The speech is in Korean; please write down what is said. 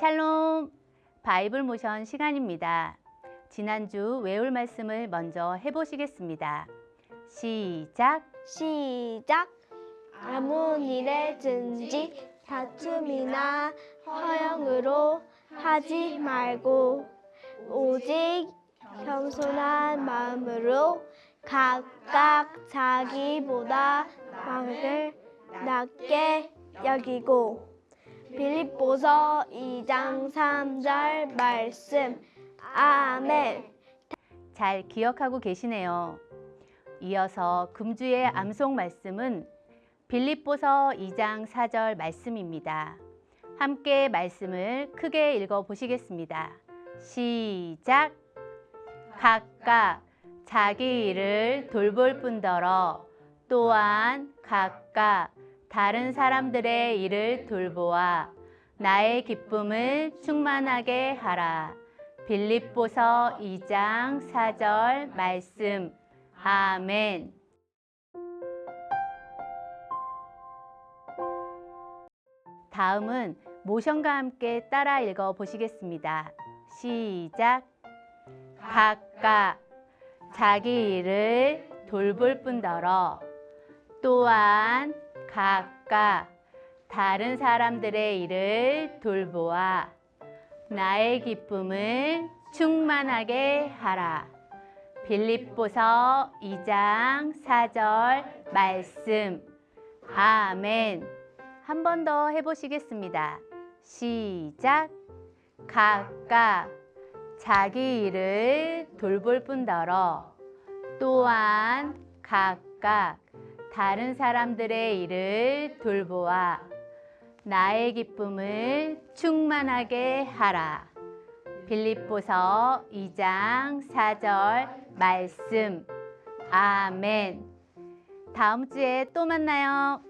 샬롬 바이블 모션 시간입니다. 지난주 외울 말씀을 먼저 해보시겠습니다. 시작. 시작. 아무 일에든지 다툼이나 허영으로 하지 말고 오직 겸손한 마음으로 각각 자기보다 남을 낮게 여기고 빌립보서 2장 3절 말씀 아멘 잘 기억하고 계시네요. 이어서 금주의 암송 말씀은 빌립보서 2장 4절 말씀입니다. 함께 말씀을 크게 읽어 보시겠습니다. 시작. 각각 자기 일을 돌볼 뿐더러 또한 각각 다른 사람들의 일을 돌보아 나의 기쁨을 충만하게 하라. 빌립보서 2장 4절 말씀. 아멘. 다음은 모션과 함께 따라 읽어 보시겠습니다. 시작. 각각 자기 일을 돌볼 뿐더러 또한 각각 다른 사람들의 일을 돌보아 나의 기쁨을 충만하게 하라. 빌립보서 2장 4절 말씀. 아멘. 한 번 더 해보시겠습니다. 시작. 각각 자기 일을 돌볼 뿐더러 또한 각각 다른 사람들의 일을 돌보아 나의 기쁨을 충만하게 하라. 빌립보서 2장 4절 말씀. 아멘. 다음 주에 또 만나요.